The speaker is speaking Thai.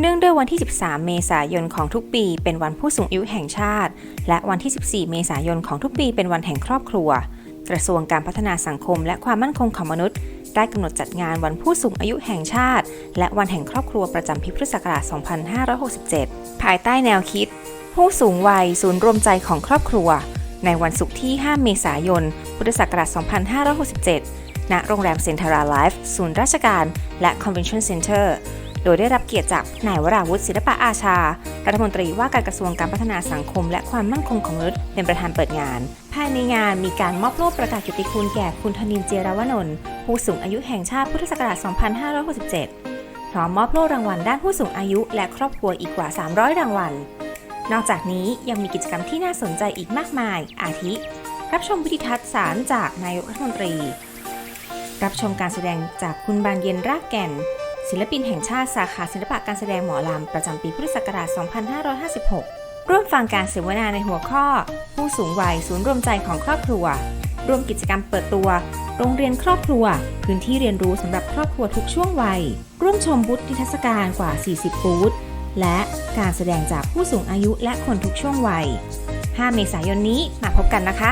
เนื่องด้วยวันที่ 13 เมษายนของทุกปี เป็นวันผู้สูงอายุแห่งชาติ และวันที่ 14 เมษายนของทุกปีเป็นวันแห่งครอบครัว กระทรวงการพัฒนาสังคม และความมั่นคงของมนุษย์ ได้กำหนดจัดงานวันผู้สูงอายุแห่งชาติ และวันแห่งครอบครัวประจำปีพุทธศักราช 2567 ภายใต้แนวคิด ผู้สูงวัยศูนย์รวมใจของครอบครัว ในวันศุกร์ที่ 5 เมษายน พุทธศักราช 2567 ณ โรงแรมเซ็นทรัลไลฟ์ศูนย์ราชการ และคอนเวนชั่นเซ็นเตอร์ โดยได้รับเกียรติจากนายวราวุฒิศิลปะอาชา รัฐมนตรีว่าการกระทรวงการพัฒนาสังคม และความมั่นคงของมนุษย์เป็นประธานเปิดงาน ภายในงานมีการมอบโล่ประกาศเกิยรติคุณแก่คุณธนินเจรวนนท์ผู้สูงอายุแห่งชาติพุทธศักราช 2567 พร้อมมอบโล่รางวัลด้านผู้สูงอายุ และครอบครัวอีกกว่า 300 รางวัล นอกจากนี้ยังมีกิจกรรมที่น่าสนใจอีกมากมาย อาทิ รับชมวิดีทัศน์สารจากนายกรัฐมนตรี รับชมการแสดงจากคุณบานเย็นรากแก่น ศิลปินแห่งชาติสาขาศิลปะการแสดงหมอลำ ประจำปีพุทธศักราช 2556 ร่วมฟังการเสวนาในหัวข้อ ผู้สูงวัยศูนย์รวมใจของครอบครัว ร่วมกิจกรรมเปิดตัว โรงเรียนครอบครัว พื้นที่เรียนรู้สำหรับครอบครัวทุกช่วงวัย ร่วมชมบูธนิทรรศการกว่า 40 บูธและการแสดงจากผู้สูงอายุและคนทุกช่วงวัย 5 เมษายนนี้มาพบกันนะคะ